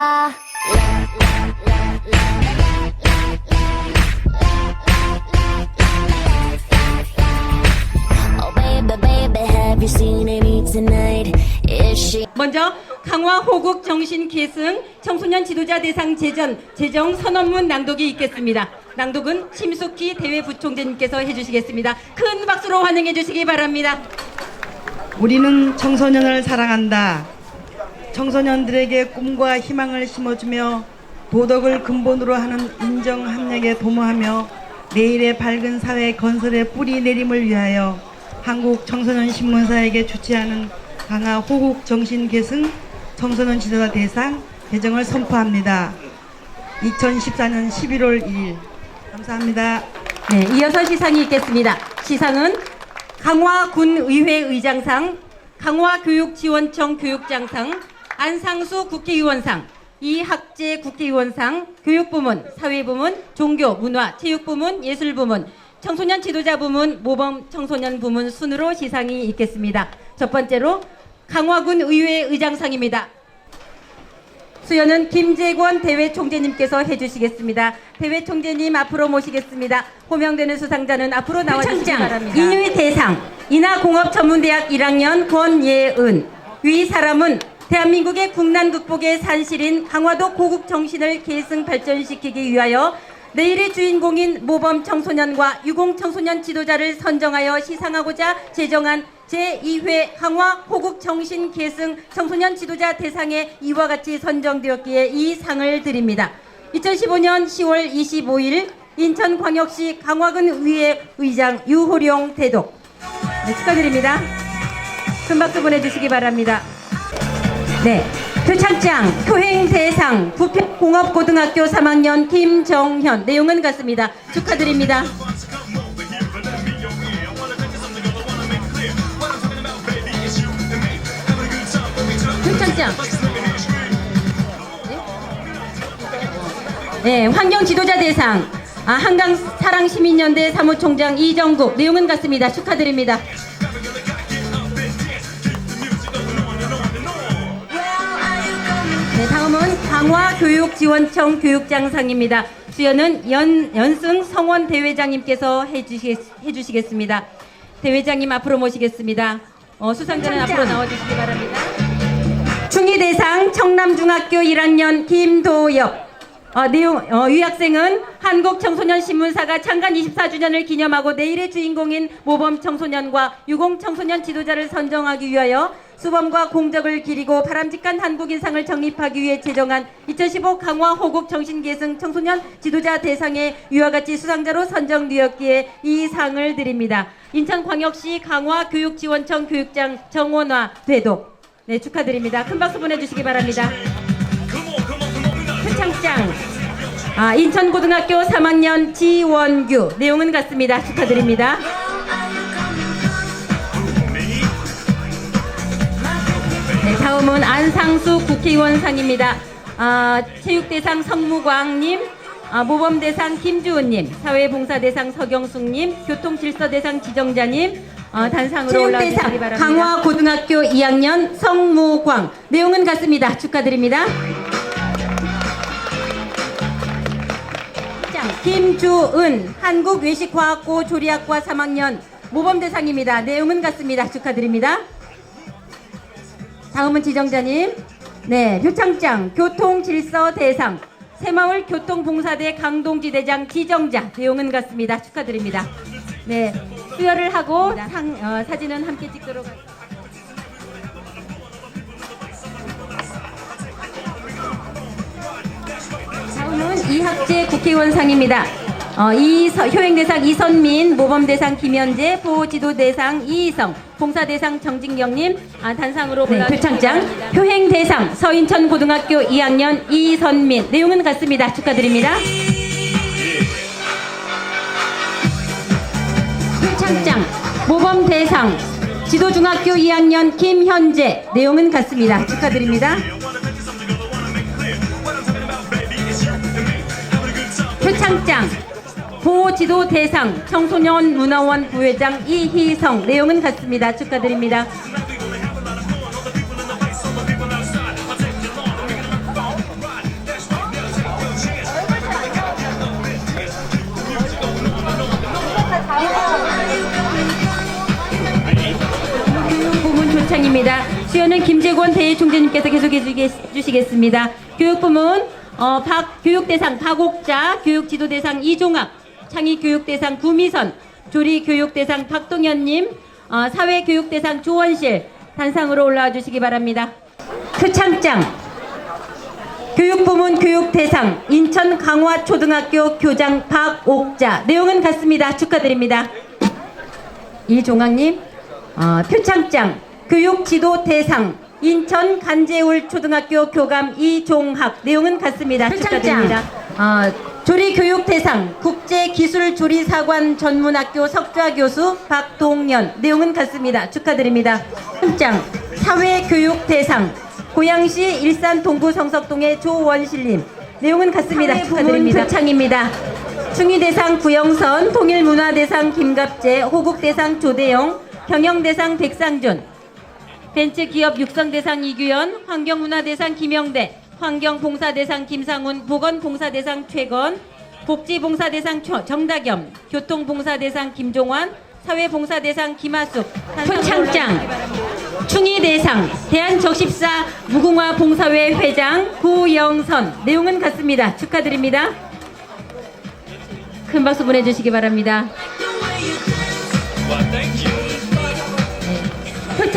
Oh baby, baby, have you seen Amy tonight? Is she? 먼저 강화 호국 정신 계승 청소년 지도자 대상 제전 재정 선언문 낭독이 있겠습니다. 낭독은 심숙희 대외 부총재님께서 해주시겠습니다. 큰 박수로 환영해 주시기 바랍니다. 우리는 청소년을 사랑한다. 청소년들에게 꿈과 희망을 심어주며 도덕을 근본으로 하는 인정 합력에 도모하며 내일의 밝은 사회 건설의 뿌리 내림을 위하여 한국 청소년 신문사에게 주최하는 강화 호국 정신 계승 청소년 지도자 대상 개정을 선포합니다. 2014년 11월 2일 감사합니다. 네, 이어서 시상이 있겠습니다. 시상은 강화군의회 의장상, 강화교육지원청 교육장상, 안상수 국회의원상, 이학재 국회의원상, 교육부문, 사회부문, 종교, 문화, 체육부문, 예술부문, 청소년 지도자 부문, 모범 청소년 부문 순으로 시상이 있겠습니다. 첫 번째로 강화군 의회 의장상입니다. 수여는 김재권 대회 총재님께서 해주시겠습니다. 대회 총재님 앞으로 모시겠습니다. 호명되는 수상자는 앞으로 나와주시기 바랍니다. 인유의 대상 인하공업전문대학 1학년 권예은 위 사람은 대한민국의 국난 극복의 산실인 강화도 고국 정신을 계승 발전시키기 위하여 내일의 주인공인 모범 청소년과 유공 청소년 지도자를 선정하여 시상하고자 제정한 제2회 강화 호국 정신 계승 청소년 지도자 대상에 이와 같이 선정되었기에 이 상을 드립니다. 2015년 10월 25일 인천광역시 강화군 의회 의장 유호룡 대독 네, 축하드립니다. 큰 박수 보내주시기 바랍니다. 네. 표창장 효행 대상 부평공업고등학교 3학년 김정현 내용은 같습니다. 축하드립니다. 표창장. 네, 환경 지도자 대상 아, 한강 사랑시민연대 사무총장 이정국 내용은 같습니다. 축하드립니다. 다음은 강화교육지원청 교육장상입니다. 수여는 연, 연승 성원 대회장님께서 해주시, 해주시겠습니다. 대회장님 앞으로 모시겠습니다. 어, 수상자는 앞으로 나와주시기 바랍니다. 중위대상 청남중학교 1학년 김도엽 어, 내용, 어, 유 학생은 한국 청소년 신문사가 창간 24주년을 기념하고 내일의 주인공인 모범 청소년과 유공 청소년 지도자를 선정하기 위하여 수범과 공적을 기리고 바람직한 한국 인상을 정립하기 위해 제정한 2015 강화 호국 정신계승 청소년 지도자 대상에 이와 같이 수상자로 선정되었기에 이 상을 드립니다. 인천광역시 강화교육지원청 교육장 정원화 되도 네 축하드립니다. 큰 박수 보내주시기 바랍니다. 표창장 아, 인천고등학교 3학년 지원규 내용은 같습니다. 축하드립니다. 네, 다음은 안상수 국회의원상입니다. 아, 체육대상 성무광님, 아, 모범대상 김주은님, 사회봉사대상 서경숙님, 교통질서대상 지정자님, 어, 단상으로 올라주시기 바랍니다. 강화고등학교 2학년 성무광 내용은 같습니다. 축하드립니다. 김주은 한국외식과학고 조리학과 3학년 모범대상입니다. 내용은 같습니다. 축하드립니다. 다음은 지정자님. 네, 표창장 교통질서 대상 새마을 교통봉사대 강동지대장 지정자 내용은 같습니다. 축하드립니다. 네, 수여를 하고 상, 어, 사진은 함께 찍도록 하겠습니다. 이학재 국회의원 상입니다. 어, 이 효행대상 이선민, 모범대상 김현재, 보호지도대상 이희성, 봉사대상 정진경님 아, 단상으로 네, 표창장 효행대상 서인천 고등학교 2학년 이선민 내용은 같습니다. 축하드립니다. 표창장 모범대상 지도중학교 2학년 김현재 내용은 같습니다. 축하드립니다. 표창장 보호지도 대상 청소년 문화원 부회장 이희성 내용은 같습니다. 축하드립니다. 부문 조창입니다. 수요는 김재권 대일총재님께서 계속해 주시겠습니다. 교육부문 어, 박 교육대상 박옥자, 교육지도대상 이종학, 창의교육대상 구미선, 조리교육대상 박동현님, 어, 사회교육대상 조원실 단상으로 올라와 주시기 바랍니다. 표창장 교육부문 교육대상 인천 강화초등학교 교장 박옥자 내용은 같습니다. 축하드립니다. 이종학님 어, 표창장 교육지도대상 인천 간재울 초등학교 교감 이종학 내용은 같습니다. 축하드립니다. 어, 조리 교육 대상 국제 기술 조리 사관 전문학교 석좌 교수 박동연 내용은 같습니다. 축하드립니다. 표창장 사회 교육 대상 고양시 일산 동구 성석동의 조원실님 내용은 같습니다. 축하드립니다. 표창입니다. 충의 대상 구영선, 통일문화 대상 김갑재, 호국 대상 조대영, 경영 대상 백상준, 벤츠기업 육성대상 이규현, 환경문화대상 김영대, 환경봉사대상 김상훈, 보건봉사대상 최건, 복지봉사대상 처- 정다겸, 교통봉사대상 김종환, 사회봉사대상 김하숙, 표창장, 충의대상, 대한적십사 무궁화 봉사회 회장 구영선 내용은 같습니다. 축하드립니다. 큰 박수 보내주시기 바랍니다.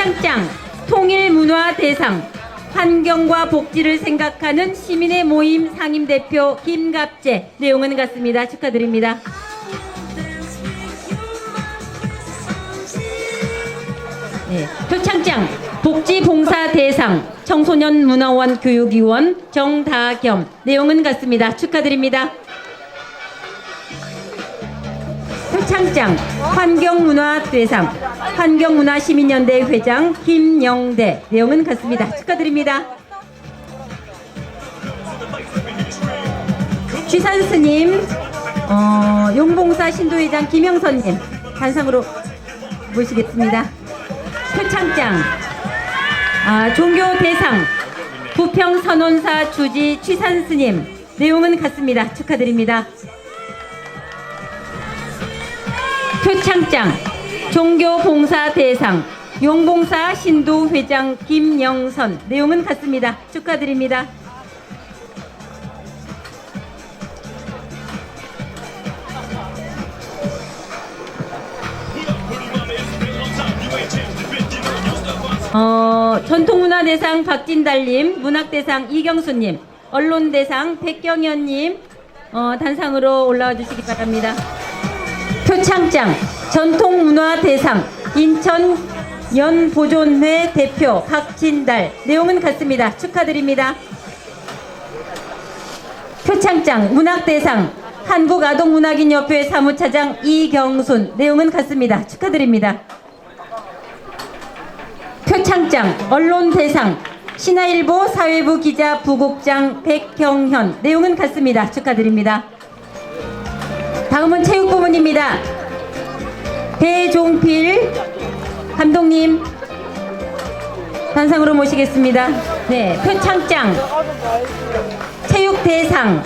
창장 통일문화대상 환경과 복지를 생각하는 시민의 모임 상임대표 김갑재 내용은 같습니다. 축하드립니다. 네. 표창장 복지봉사대상 청소년문화원 교육위원 정다겸 내용은 같습니다. 축하드립니다. 창장 환경문화대상 환경문화시민연대 회장 김영대 내용은 같습니다. 축하드립니다. 취산 스님 어, 용봉사 신도회장 김영선님 단상으로 모시겠습니다. 표창장 아, 종교대상 부평선원사 주지 취산 스님 내용은 같습니다. 축하드립니다. 표창장 종교봉사대상 용봉사 신도 회장 김영선 내용은 같습니다. 축하드립니다. 어, 전통문화대상 박진달님, 문학대상 이경수님, 언론대상 백경현님 어, 단상으로 올라와 주시기 바랍니다. 표창장 전통문화 대상 인천 연보존회 대표 박진달 내용은 같습니다. 축하드립니다. 표창장 문학대상 한국아동문학인협회 사무차장 이경순 내용은 같습니다. 축하드립니다. 표창장 언론대상 신화일보 사회부 기자 부국장 백경현 내용은 같습니다. 축하드립니다. 다음은 체육 부문입니다. 배종필 감독님 단상으로 모시겠습니다. 네, 표창장 체육대상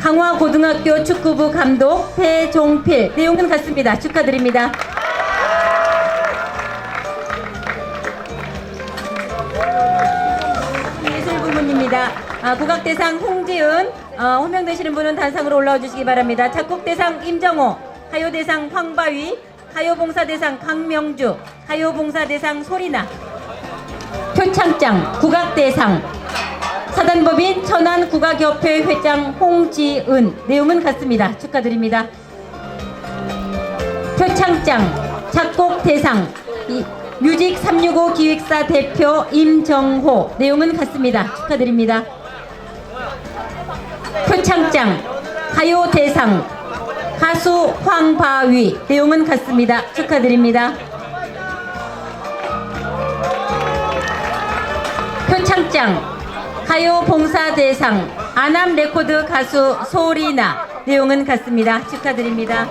강화고등학교 축구부 감독 배종필 내용은 같습니다. 축하드립니다. 아, 국악대상 홍지은, 어, 호명되시는 분은 단상으로 올라와 주시기 바랍니다. 작곡대상 임정호, 가요대상 황바위, 가요봉사대상 강명주, 가요봉사대상 소리나, 표창장, 국악대상, 사단법인 천안국악협회 회장 홍지은, 내용은 같습니다. 축하드립니다. 표창장, 작곡대상, 이, 뮤직 365 기획사 대표 임정호 내용은 같습니다. 축하드립니다. 표창장 가요 대상 가수 황바위 내용은 같습니다. 축하드립니다. 표창장 가요 봉사 대상 아남 레코드 가수 소리나 내용은 같습니다. 축하드립니다.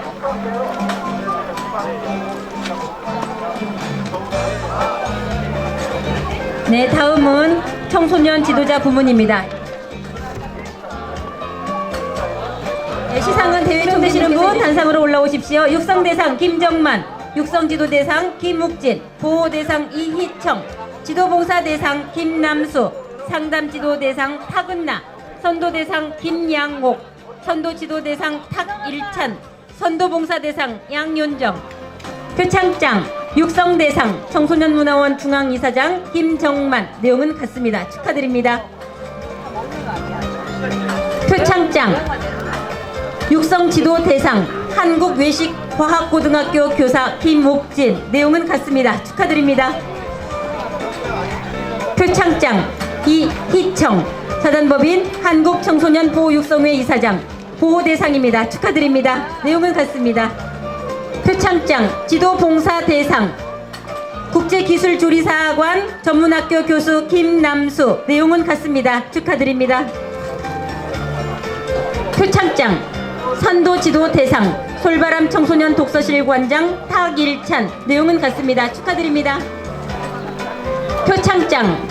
네, 다음은 청소년 지도자 부문입니다. 네, 시상은 대회 총되시는 분 단상으로 올라오십시오. 육성대상 김정만, 육성지도대상 김욱진, 보호대상 이희청, 지도봉사 대상 김남수, 상담지도 대상 탁은나, 선도 대상 김양옥, 선도 지도 대상 탁일찬, 선도봉사 대상 양윤정, 표창장, 육성 대상 청소년문화원 중앙이사장 김정만 내용은 같습니다. 축하드립니다. 표창장, 육성 지도 대상 한국 외식 과학고등학교 교사 김옥진 내용은 같습니다. 축하드립니다. 표창장 이희청 사단법인 한국청소년보호육성회 이사장 보호대상입니다. 축하드립니다. 내용은 같습니다. 표창장 지도봉사 대상 국제기술조리사관 전문학교 교수 김남수 내용은 같습니다. 축하드립니다. 표창장 선도 지도 대상 솔바람 청소년 독서실 관장 탁일찬 내용은 같습니다. 축하드립니다. 표창장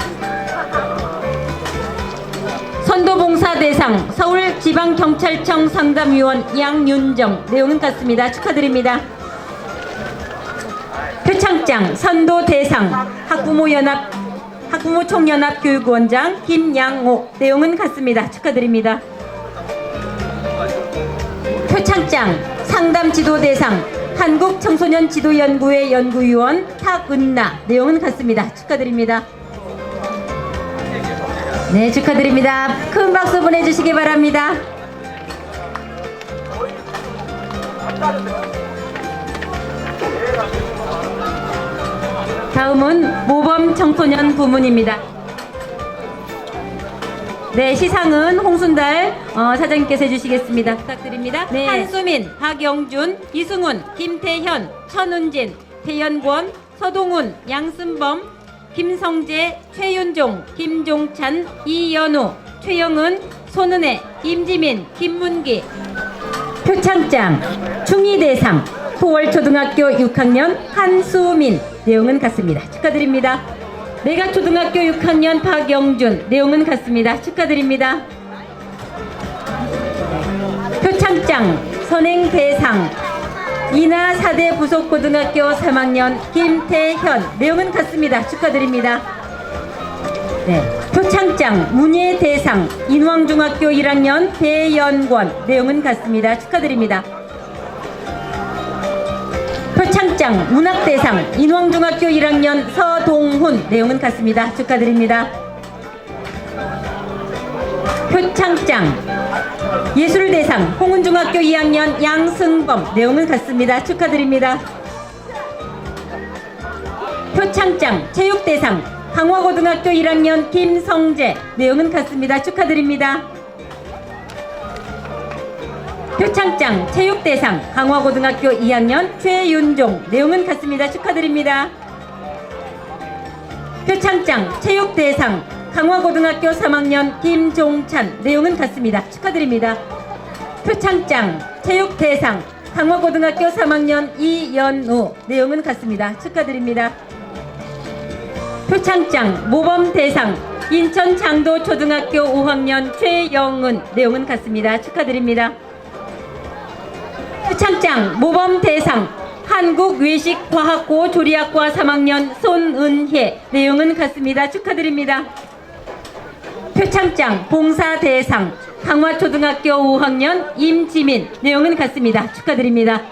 선도봉사 대상 서울지방경찰청 상담위원 양윤정 내용은 같습니다. 축하드립니다. 표창장 선도 대상 학부모 연합 학부모 총연합 교육원장 김양옥 내용은 같습니다. 축하드립니다. 표창장 상담 지도 대상 한국 청소년 지도 연구회 연구위원 탁은나 내용은 같습니다. 축하드립니다. 네, 축하드립니다. 큰 박수 보내주시기 바랍니다. 다음은 모범 청소년 부문입니다. 네, 시상은 홍순달 어, 사장님께서 해주시겠습니다. 부탁드립니다. 네. 한수민, 박영준, 이승훈, 김태현, 천은진, 태연권, 서동훈, 양승범, 김성재, 최윤종, 김종찬, 이연우, 최영은, 손은혜, 임지민, 김문기, 표창장, 충의대상, 토월초등학교 6학년 한수민 내용은 같습니다. 축하드립니다. 내가 초등학교 6학년 박영준 내용은 같습니다. 축하드립니다. 표창장, 선행 대상, 이나 4대 부속고등학교 3학년 김태현 내용은 같습니다. 축하드립니다. 네. 표창장 문예 대상 인왕중학교 1학년 배연권 내용은 같습니다. 축하드립니다. 표창장 문학대상 인왕중학교 1학년 서동훈 내용은 같습니다. 축하드립니다. 표창장 예술대상 홍은중학교 2학년 양승범 내용은 같습니다. 축하드립니다. 표창장 체육대상 강화고등학교 1학년 김성재 내용은 같습니다. 축하드립니다. 표창장 체육대상 강화고등학교 2학년 최윤종 내용은 같습니다. 축하드립니다. 표창장 체육대상 강화고등학교 3학년 김종찬 내용은 같습니다. 축하드립니다. 표창장 체육대상 강화고등학교 3학년 이연우 내용은 같습니다. 축하드립니다. 표창장 모범대상 인천 장도초등학교 5학년 최영은 내용은 같습니다. 축하드립니다. 표창장 모범 대상 한국외식과학고 조리학과 3학년 손은혜 내용은 같습니다. 축하드립니다. 표창장 봉사 대상 강화초등학교 5학년 임지민 내용은 같습니다. 축하드립니다.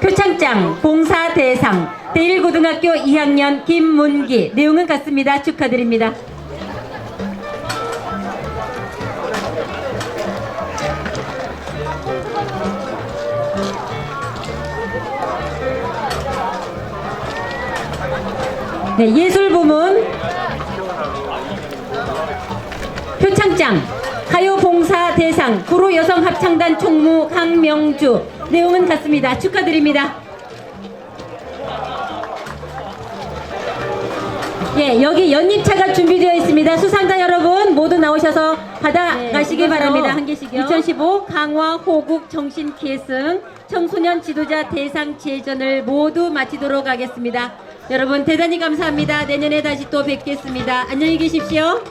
표창장 봉사 대상 대1고등학교 2학년 김문기 내용은 같습니다. 축하드립니다. 네, 예술 부문 표창장 가요 봉사 대상 구로 여성 합창단 총무 강명주 내용은 같습니다. 축하드립니다. 예, 여기 연잎차가 준비되어 있습니다. 수상자 여러분 모두 나오셔서 받아가시기 네, 바랍니다. 한 개씩요. 2015 강화 호국 정신 계승 청소년 지도자 대상 제전을 모두 마치도록 하겠습니다. 여러분 대단히 감사합니다. 내년에 다시 또 뵙겠습니다. 안녕히 계십시오.